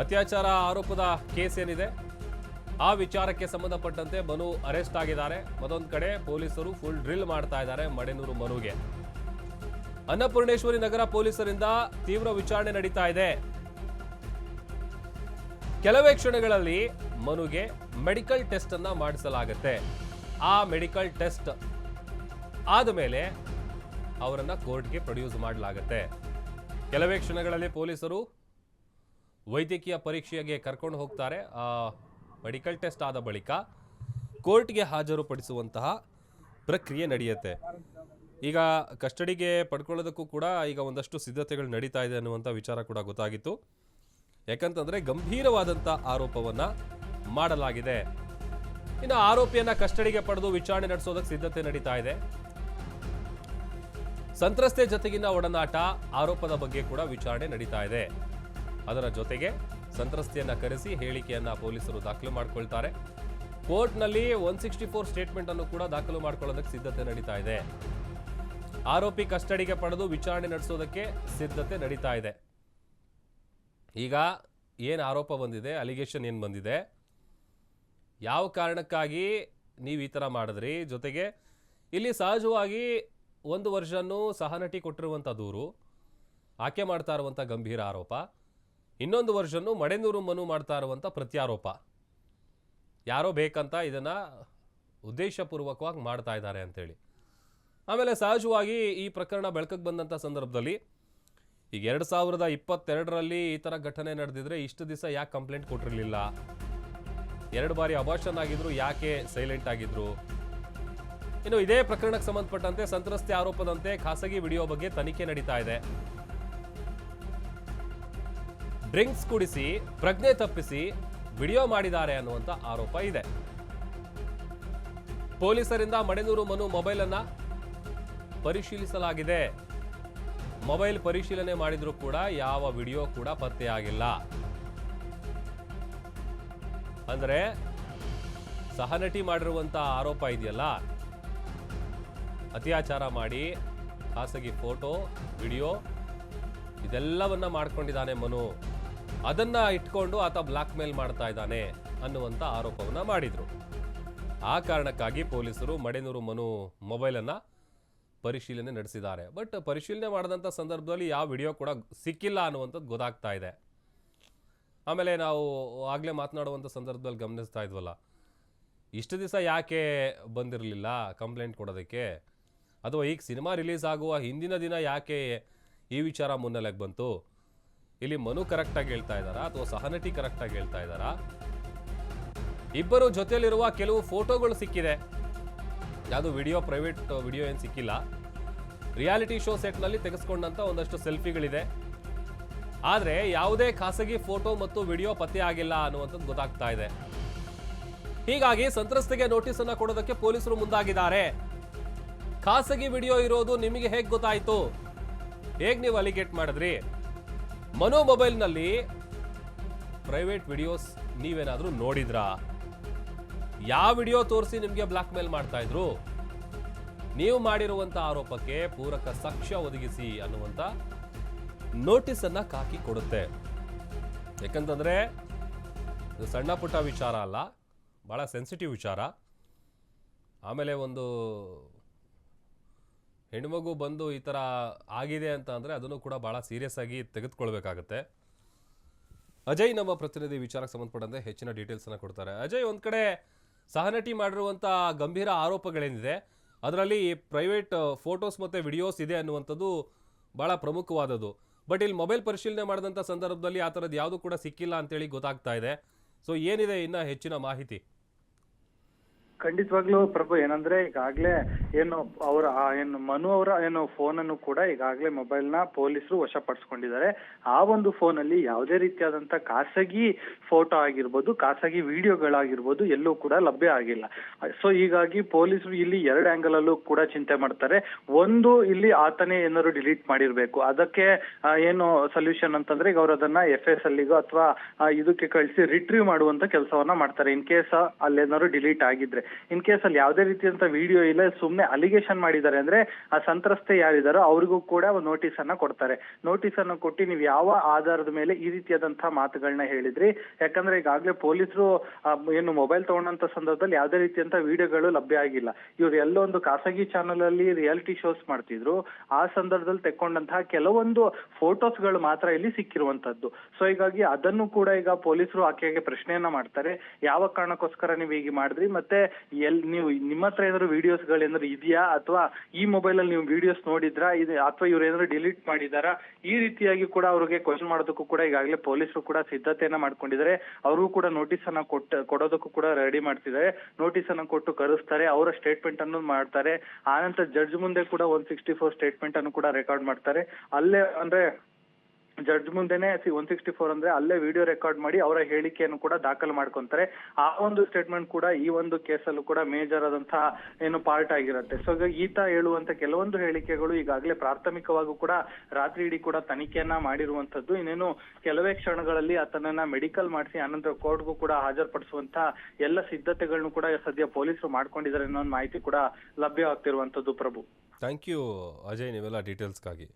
ಅತ್ಯಾಚಾರ ಆರೋಪದ ಕೇಸ್ ಏನಿದೆ? ಆ ವಿಚಾರಕ್ಕೆ ಸಂಬಂಧಪಟ್ಟಂತೆ ಮನು ಅರೆಸ್ಟ್ ಆಗಿದ್ದಾರೆ. ಮತ್ತೊಂದು ಕಡೆ ಪೊಲೀಸರು ಫುಲ್ ಡ್ರಿಲ್ ಮಾಡ್ತಾ ಇದ್ದಾರೆ ಮಡೆನೂರು ಮನುಗೆ. ಅನ್ನಪೂರ್ಣೇಶ್ವರಿ ನಗರ ಪೊಲೀಸರಿಂದ ತೀವ್ರ ವಿಚಾರಣೆ ನಡೀತಾ ಇದೆ. ಕೆಲವೇ ಕ್ಷಣಗಳಲ್ಲಿ ಮನುಗೆ ಮೆಡಿಕಲ್ ಟೆಸ್ಟ್ ಅನ್ನ ಮಾಡಿಸಲಾಗುತ್ತೆ. ಆ ಮೆಡಿಕಲ್ ಟೆಸ್ಟ್ ಆದ ಮೇಲೆ ಅವರನ್ನ ಕೋರ್ಟ್ಗೆ ಪ್ರೊಡ್ಯೂಸ್ ಮಾಡಲಾಗುತ್ತೆ. ಕೆಲವೇ ಕ್ಷಣಗಳಲ್ಲಿ ಪೊಲೀಸರು ವೈದ್ಯಕೀಯ ಪರೀಕ್ಷೆಗೆ ಕರ್ಕೊಂಡು ಹೋಗ್ತಾರೆ. ಮೆಡಿಕಲ್ ಟೆಸ್ಟ್ ಆದ ಬಳಿಕ ಕೋರ್ಟ್ಗೆ ಹಾಜರುಪಡಿಸುವಂತಹ ಪ್ರಕ್ರಿಯೆ ನಡೆಯುತ್ತೆ. ಈಗ ಕಸ್ಟಡಿಗೆ ಪಡ್ಕೊಳ್ಳೋದಕ್ಕೂ ಕೂಡ ಈಗ ಒಂದಷ್ಟು ಸಿದ್ಧತೆಗಳು ನಡೀತಾ ಇದೆ ಅನ್ನುವಂಥ ವಿಚಾರ ಕೂಡ ಗೊತ್ತಾಗಿತ್ತು. ಯಾಕಂತಂದರೆ ಗಂಭೀರವಾದಂಥ ಆರೋಪವನ್ನು ಮಾಡಲಾಗಿದೆ. ಇನ್ನು ಆರೋಪಿಯನ್ನು ಕಸ್ಟಡಿಗೆ ಪಡೆದು ವಿಚಾರಣೆ ನಡೆಸೋದಕ್ಕೆ ಸಿದ್ಧತೆ ನಡೀತಾ ಇದೆ. ಸಂತ್ರಸ್ತೆ ಜೊತೆಗಿನ ಒಡನಾಟ ಆರೋಪದ ಬಗ್ಗೆ ಕೂಡ ವಿಚಾರಣೆ ನಡೀತಾ ಇದೆ. ಅದರ ಜೊತೆಗೆ ಸಂತ್ರಸ್ತೆಯನ್ನ ಕರೆಸಿ ಹೇಳಿಕೆಯನ್ನ ಪೊಲೀಸರು ದಾಖಲು ಮಾಡಿಕೊಳ್ತಾರೆ. ಕೋರ್ಟ್ನಲ್ಲಿ ಒನ್ ಸಿಕ್ಸ್ಟಿ ಫೋರ್ ಸ್ಟೇಟ್ಮೆಂಟ್ ಅನ್ನು ಕೂಡ ದಾಖಲು ಮಾಡ್ಕೊಳ್ಳೋದಕ್ಕೆ ಸಿದ್ಧತೆ ನಡೀತಾ ಇದೆ. ಆರೋಪಿ ಕಸ್ಟಡಿಗೆ ಪಡೆದು ವಿಚಾರಣೆ ನಡೆಸೋದಕ್ಕೆ ಸಿದ್ಧತೆ ನಡೀತಾ ಇದೆ. ಈಗ ಏನು ಆರೋಪ ಬಂದಿದೆ ಅಲಿಗೇಷನ್ ಏನು ಬಂದಿದೆ? ಯಾವ ಕಾರಣಕ್ಕಾಗಿ ನೀವು ಈ ಥರ ಮಾಡಿದ್ರಿ? ಜೊತೆಗೆ ಇಲ್ಲಿ ಸಹಜವಾಗಿ ಒಂದು ವರ್ಷನೂ ಸಹನಟಿ ಕೊಟ್ಟಿರುವಂಥ ದೂರು, ಆಕೆ ಮಾಡ್ತಾ ಇರುವಂಥ ಗಂಭೀರ ಆರೋಪ. ಇನ್ನೊಂದು ವರ್ಷನ್ನು ಮಡೆನೂರು ಮನು ಮಾಡ್ತಾ ಇರುವಂಥ ಪ್ರತ್ಯಾರೋಪ. ಯಾರೋ ಬೇಕಂತ ಇದನ್ನು ಉದ್ದೇಶಪೂರ್ವಕವಾಗಿ ಮಾಡ್ತಾ ಇದ್ದಾರೆ ಅಂತೇಳಿ. ಆಮೇಲೆ ಸಹಜವಾಗಿ ಈ ಪ್ರಕರಣ ಬೆಳಕಿಗೆ ಬಂದಂಥ ಸಂದರ್ಭದಲ್ಲಿ ಈಗ ಎರಡು ಸಾವಿರದ ಇಪ್ಪತ್ತೆರಡರಲ್ಲಿ ಈ ಥರ ಘಟನೆ ನಡೆದಿದ್ರೆ ಇಷ್ಟು ದಿವಸ ಯಾಕೆ ಕಂಪ್ಲೇಂಟ್ ಕೊಟ್ಟಿರಲಿಲ್ಲ? ಎರಡು ಬಾರಿ ಅಬಾರ್ಷನ್ ಆಗಿದ್ರು ಯಾಕೆ ಸೈಲೆಂಟ್ ಆಗಿದ್ರು? ಇನ್ನು ಇದೇ ಪ್ರಕರಣಕ್ಕೆ ಸಂಬಂಧಪಟ್ಟಂತೆ ಸಂತ್ರಸ್ತೆ ಆರೋಪದಂತೆ ಖಾಸಗಿ ವಿಡಿಯೋ ಬಗ್ಗೆ ತನಿಖೆ ನಡೀತಾ ಇದೆ. ಡ್ರಿಂಕ್ಸ್ ಕುಡಿಸಿ, ಪ್ರಜ್ಞೆ ತಪ್ಪಿಸಿ ವಿಡಿಯೋ ಮಾಡಿದ್ದಾರೆ ಅನ್ನುವಂಥ ಆರೋಪ ಇದೆ. ಪೊಲೀಸರಿಂದ ಮಡೆನೂರು ಮನು ಮೊಬೈಲ್ ಅನ್ನ ಪರಿಶೀಲಿಸಲಾಗಿದೆ. ಮೊಬೈಲ್ ಪರಿಶೀಲನೆ ಮಾಡಿದ್ರೂ ಕೂಡ ಯಾವ ವಿಡಿಯೋ ಕೂಡ ಪತ್ತೆಯಾಗಿಲ್ಲ. ಅಂದರೆ ಸಹನಟಿ ಮಾಡಿರುವಂತ ಆರೋಪ ಇದೆಯಲ್ಲ? ಅತ್ಯಾಚಾರ ಮಾಡಿ, ಖಾಸಗಿ ಫೋಟೋ, ವಿಡಿಯೋ, ಇದೆಲ್ಲವನ್ನ ಮಾಡ್ಕೊಂಡಿದ್ದಾನೆ ಮನು. ಅದನ್ನ ಇಟ್ಕೊಂಡು ಆತ ಬ್ಲಾಕ್ ಮೇಲ್ ಮಾಡ್ತಾ ಇದ್ದಾನೆ ಅನ್ನುವಂಥ ಆರೋಪವನ್ನ ಮಾಡಿದ್ರು. ಆ ಕಾರಣಕ್ಕಾಗಿ ಪೊಲೀಸರು ಮಡೆನೂರು ಮನು ಮೊಬೈಲನ್ನು ಪರಿಶೀಲನೆ ನಡೆಸಿದ್ದಾರೆ. ಬಟ್ ಪರಿಶೀಲನೆ ಮಾಡಿದಂಥ ಸಂದರ್ಭದಲ್ಲಿ ಯಾವ ವಿಡಿಯೋ ಕೂಡ ಸಿಕ್ಕಿಲ್ಲ ಅನ್ನುವಂಥದ್ದು ಗೊತ್ತಾಗ್ತಾ ಇದೆ. ಆಮೇಲೆ ನಾವು ಆಗಲೇ ಮಾತನಾಡುವಂಥ ಸಂದರ್ಭದಲ್ಲಿ ಗಮನಿಸ್ತಾ ಇದ್ವಲ್ಲ, ಇಷ್ಟು ದಿವಸ ಯಾಕೆ ಬಂದಿರಲಿಲ್ಲ ಕಂಪ್ಲೇಂಟ್ ಕೊಡೋದಕ್ಕೆ? ಅಥವಾ ಈಗ ಸಿನಿಮಾ ರಿಲೀಸ್ ಆಗುವ ಹಿಂದಿನ ದಿನ ಯಾಕೆ ಈ ವಿಚಾರ ಮುನ್ನೆಲೆಗೆ ಬಂತು? ಇಲ್ಲಿ ಮನು ಕರೆಕ್ಟಾಗಿ ಹೇಳ್ತಾ ಇದ್ದಾರಾ ಅಥವಾ ಸಹನಟಿ ಕರೆಕ್ಟಾಗಿ ಹೇಳ್ತಾ ಇದ್ದಾರಾ? ಇಬ್ಬರು ಜೊತೆಯಲ್ಲಿರುವ ಕೆಲವು ಫೋಟೋಗಳು ಸಿಕ್ಕಿದೆ. ಯಾವುದು ವಿಡಿಯೋ, ಪ್ರೈವೇಟ್ ವಿಡಿಯೋ ಏನು ಸಿಕ್ಕಿಲ್ಲ. ರಿಯಾಲಿಟಿ ಶೋ ಸೆಟ್ನಲ್ಲಿ ತೆಗೆಸ್ಕೊಂಡಂಥ ಒಂದಷ್ಟು ಸೆಲ್ಫಿಗಳಿದೆ. ಆದರೆ ಯಾವುದೇ ಖಾಸಗಿ ಫೋಟೋ ಮತ್ತು ವಿಡಿಯೋ ಪತ್ತೆ ಆಗಿಲ್ಲ ಅನ್ನುವಂಥದ್ದು ಗೊತ್ತಾಗ್ತಾ ಇದೆ. ಹೀಗಾಗಿ ಸಂತ್ರಸ್ತೆಗೆ ನೋಟಿಸ್ ಅನ್ನು ಕೊಡೋದಕ್ಕೆ ಪೊಲೀಸರು ಮುಂದಾಗಿದ್ದಾರೆ. ಖಾಸಗಿ ವಿಡಿಯೋ ಇರೋದು ನಿಮಗೆ ಹೇಗೆ ಗೊತ್ತಾಯಿತು? ಹೇಗೆ ನೀವು ಅಲಿಗೇಟ್ ಮಾಡಿದ್ರಿ? ಮನೋ ಮೊಬೈಲ್ನಲ್ಲಿ ಪ್ರೈವೇಟ್ ವಿಡಿಯೋಸ್ ನೀವೇನಾದರೂ ನೋಡಿದ್ರಾ? ಯಾವ ವಿಡಿಯೋ ತೋರಿಸಿ ನಿಮಗೆ ಬ್ಲಾಕ್ ಮೇಲ್ ಮಾಡ್ತಾ ಇದ್ರು ನೀವು ಮಾಡಿರುವಂಥ ಆರೋಪಕ್ಕೆ ಪೂರಕ ಸಾಕ್ಷ್ಯ ಒದಗಿಸಿ ಅನ್ನುವಂಥ ನೋಟಿಸ್ ಅನ್ನ ಕಾಕಿ ಕೊಡುತ್ತೆ. ಯಾಕಂತಂದ್ರೆ, ಇದು ಸಣ್ಣ ಪುಟ್ಟ ವಿಚಾರ ಅಲ್ಲ, ಬಹಳ ಸೆನ್ಸಿಟಿವ್ ವಿಚಾರ. ಆಮೇಲೆ ಒಂದು ಹೆಣ್ಮಗು ಬಂದು ಈ ಥರ ಆಗಿದೆ ಅಂತ ಅಂದರೆ ಅದನ್ನು ಕೂಡ ಭಾಳ ಸೀರಿಯಸ್ ಆಗಿ ತೆಗೆದುಕೊಳ್ಬೇಕಾಗತ್ತೆ. ಅಜಯ್ ನಮ್ಮ ಪ್ರತಿನಿಧಿ ವಿಚಾರಕ್ಕೆ ಸಂಬಂಧಪಟ್ಟಂತೆ ಹೆಚ್ಚಿನ ಡೀಟೇಲ್ಸನ್ನು ಕೊಡ್ತಾರೆ. ಅಜಯ್, ಒಂದು ಕಡೆ ಸಹನಟಿ ಮಾಡಿರುವಂಥ ಗಂಭೀರ ಆರೋಪಗಳೇನಿದೆ, ಅದರಲ್ಲಿ ಪ್ರೈವೇಟ್ ಫೋಟೋಸ್ ಮತ್ತು ವಿಡಿಯೋಸ್ ಇದೆ ಅನ್ನುವಂಥದ್ದು ಭಾಳ ಪ್ರಮುಖವಾದದ್ದು. ಬಟ್ ಇಲ್ಲಿ ಮೊಬೈಲ್ ಪರಿಶೀಲನೆ ಮಾಡಿದಂಥ ಸಂದರ್ಭದಲ್ಲಿ ಆ ಥರದ್ದು ಯಾವುದು ಕೂಡ ಸಿಕ್ಕಿಲ್ಲ ಅಂತೇಳಿ ಗೊತ್ತಾಗ್ತಾ ಇದೆ. ಸೊ ಏನಿದೆ ಇನ್ನು ಹೆಚ್ಚಿನ ಮಾಹಿತಿ? ಖಂಡಿತವಾಗ್ಲೂ ಪ್ರಭು, ಏನಂದ್ರೆ ಈಗಾಗ್ಲೇ ಏನು ಅವರ ಏನು ಮನು ಅವರ ಏನು ಫೋನ್ ಅನ್ನು ಕೂಡ ಈಗಾಗ್ಲೇ ಮೊಬೈಲ್ನ ಪೊಲೀಸರು ವಶಪಡಿಸ್ಕೊಂಡಿದ್ದಾರೆ. ಆ ಒಂದು ಫೋನ್ ಅಲ್ಲಿ ಯಾವುದೇ ರೀತಿಯಾದಂತ ಖಾಸಗಿ ಫೋಟೋ ಆಗಿರ್ಬೋದು, ಖಾಸಗಿ ವಿಡಿಯೋಗಳಾಗಿರ್ಬೋದು ಎಲ್ಲೂ ಕೂಡ ಲಭ್ಯ ಆಗಿಲ್ಲ. ಸೊ, ಹೀಗಾಗಿ ಪೊಲೀಸರು ಇಲ್ಲಿ ಎರಡು ಆಂಗಲ್ ಅಲ್ಲೂ ಕೂಡ ಚಿಂತೆ ಮಾಡ್ತಾರೆ. ಒಂದು, ಇಲ್ಲಿ ಆತನೇ ಏನಾದ್ರು ಡಿಲೀಟ್ ಮಾಡಿರ್ಬೇಕು. ಅದಕ್ಕೆ ಏನು ಸೊಲ್ಯೂಷನ್ ಅಂತಂದ್ರೆ ಈಗ ಅವ್ರು ಅದನ್ನ ಎಫ್ ಎಸ್ ಅಲ್ಲಿಗೋ ಅಥವಾ ಇದಕ್ಕೆ ಕಳಿಸಿ ರಿಟ್ರೀವ್ ಮಾಡುವಂತ ಕೆಲಸವನ್ನ ಮಾಡ್ತಾರೆ. ಇನ್ ಕೇಸ್ ಅಲ್ಲೇನಾದ್ರು ಡಿಲೀಟ್ ಆಗಿದ್ರೆ. ಇನ್ ಕೇಸ್ ಅಲ್ಲಿ ಯಾವುದೇ ರೀತಿಯಂತ ವಿಡಿಯೋ ಇಲ್ಲ ಸುಮ್ಮನೆ ಅಲಿಗೇಷನ್ ಮಾಡಿದ್ದಾರೆ ಅಂದ್ರೆ ಆ ಸಂತ್ರಸ್ತೆ ಯಾರಿದಾರೋ ಅವ್ರಿಗೂ ಕೂಡ ಒಂದು ನೋಟಿಸ್ ಅನ್ನ ಕೊಡ್ತಾರೆ. ನೋಟಿಸ್ ಅನ್ನು ಕೊಟ್ಟು ನೀವು ಯಾವ ಆಧಾರದ ಮೇಲೆ ಈ ರೀತಿಯಾದಂತಹ ಮಾತುಗಳನ್ನ ಹೇಳಿದ್ರಿ? ಯಾಕಂದ್ರೆ ಈಗಾಗಲೇ ಪೊಲೀಸರು ಏನು ಮೊಬೈಲ್ ತಗೊಂಡಂತ ಸಂದರ್ಭದಲ್ಲಿ ಯಾವುದೇ ರೀತಿಯಂತ ವಿಡಿಯೋಗಳು ಲಭ್ಯ ಆಗಿಲ್ಲ. ಇವ್ರು ಎಲ್ಲೋ ಒಂದು ಖಾಸಗಿ ಚಾನಲ್ ಅಲ್ಲಿ ರಿಯಾಲಿಟಿ ಶೋಸ್ ಮಾಡ್ತಿದ್ರು. ಆ ಸಂದರ್ಭದಲ್ಲಿ ತೆಕ್ಕೊಂಡಂತಹ ಕೆಲವೊಂದು ಫೋಟೋಸ್ಗಳು ಮಾತ್ರ ಇಲ್ಲಿ ಸಿಕ್ಕಿರುವಂತದ್ದು ಸೊ ಹೀಗಾಗಿ ಅದನ್ನು ಕೂಡ ಈಗ ಪೊಲೀಸರು ಆಕೆಗೆ ಪ್ರಶ್ನೆಯನ್ನ ಮಾಡ್ತಾರೆ. ಯಾವ ಕಾರಣಕ್ಕೋಸ್ಕರ ನೀವು ಹೀಗೆ ಮಾಡಿದ್ರಿ? ಮತ್ತೆ ಎಲ್ ನೀವು ನಿಮ್ಮ ಹತ್ರ ಏನಾದ್ರು ವಿಡಿಯೋಸ್ ಏನಾದ್ರು ಇದೆಯಾ? ಅಥವಾ ಈ ಮೊಬೈಲ್ ಅಲ್ಲಿ ನೀವು ವಿಡಿಯೋಸ್ ನೋಡಿದ್ರಾ? ಇದು ಅಥವಾ ಇವ್ರು ಏನಾದ್ರು ಡಿಲೀಟ್ ಮಾಡಿದಾರಾ ಈ ರೀತಿಯಾಗಿ ಕೂಡ ಅವ್ರಿಗೆ ಕ್ವಶನ್ ಮಾಡೋದಕ್ಕೂ ಕೂಡ ಈಗಾಗಲೇ ಪೊಲೀಸರು ಕೂಡ ಸಿದ್ಧತೆಯನ್ನ ಮಾಡ್ಕೊಂಡಿದ್ದಾರೆ. ಅವ್ರಿಗೂ ಕೂಡ ನೋಟಿಸ್ ಅನ್ನ ಕೊಟ್ಟ ಕೊಡೋದಕ್ಕೂ ಕೂಡ ರೆಡಿ ಮಾಡ್ತಿದ್ದಾರೆ. ನೋಟಿಸ್ ಅನ್ನ ಕೊಟ್ಟು ಕರೆಸ್ತಾರೆ. ಅವರ ಸ್ಟೇಟ್ಮೆಂಟ್ ಅನ್ನು ಮಾಡ್ತಾರೆ. ಆನಂತರ ಜಡ್ಜ್ ಮುಂದೆ ಕೂಡ ಒನ್ ಸಿಕ್ಸ್ಟಿ ಫೋರ್ ಸ್ಟೇಟ್ಮೆಂಟ್ ಅನ್ನು ಕೂಡ ರೆಕಾರ್ಡ್ ಮಾಡ್ತಾರೆ. ಅಲ್ಲೇ ಅಂದ್ರೆ ಜಡ್ಜ್ ಮುಂದೆನೆ ಒನ್ ಸಿಕ್ಸ್ಟಿ ಫೋರ್ ಅಂದ್ರೆ ಅಲ್ಲೇ ವಿಡಿಯೋ ರೆಕಾರ್ಡ್ ಮಾಡಿ ಅವರ ಹೇಳಿಕೆಯನ್ನು ಕೂಡ ದಾಖಲು ಮಾಡ್ಕೊಂತಾರೆ. ಆ ಒಂದು ಸ್ಟೇಟ್ಮೆಂಟ್ ಕೂಡ ಈ ಒಂದು ಕೇಸಲ್ಲೂ ಕೂಡ ಮೇಜರ್ ಆದಂತಹ ಏನು ಪಾರ್ಟ್ ಆಗಿರುತ್ತೆ. ಸೊ ಈತ ಹೇಳುವಂತ ಕೆಲವೊಂದು ಹೇಳಿಕೆಗಳು ಈಗಾಗಲೇ ಪ್ರಾಥಮಿಕವಾಗೂ ಕೂಡ ರಾತ್ರಿ ಇಡೀ ಕೂಡ ತನಿಖೆಯನ್ನ ಮಾಡಿರುವಂತದ್ದು ಇನ್ನೇನು ಕೆಲವೇ ಕ್ಷಣಗಳಲ್ಲಿ ಆತನನ್ನ ಮೆಡಿಕಲ್ ಮಾಡಿಸಿ ಆನಂತರ ಕೋರ್ಟ್ಗೂ ಕೂಡ ಹಾಜರುಪಡಿಸುವಂತ ಎಲ್ಲ ಸಿದ್ಧತೆಗಳನ್ನು ಕೂಡ ಸದ್ಯ ಪೊಲೀಸರು ಮಾಡ್ಕೊಂಡಿದ್ದಾರೆ ಅನ್ನೋ ಮಾಹಿತಿ ಕೂಡ ಲಭ್ಯವಾಗ್ತಿರುವಂತದ್ದು ಪ್ರಭು. ಥ್ಯಾಂಕ್ ಯು ಅಜಯ್, ನೀವೆಲ್ಲ ಡೀಟೇಲ್ಸ್ಗಾಗಿ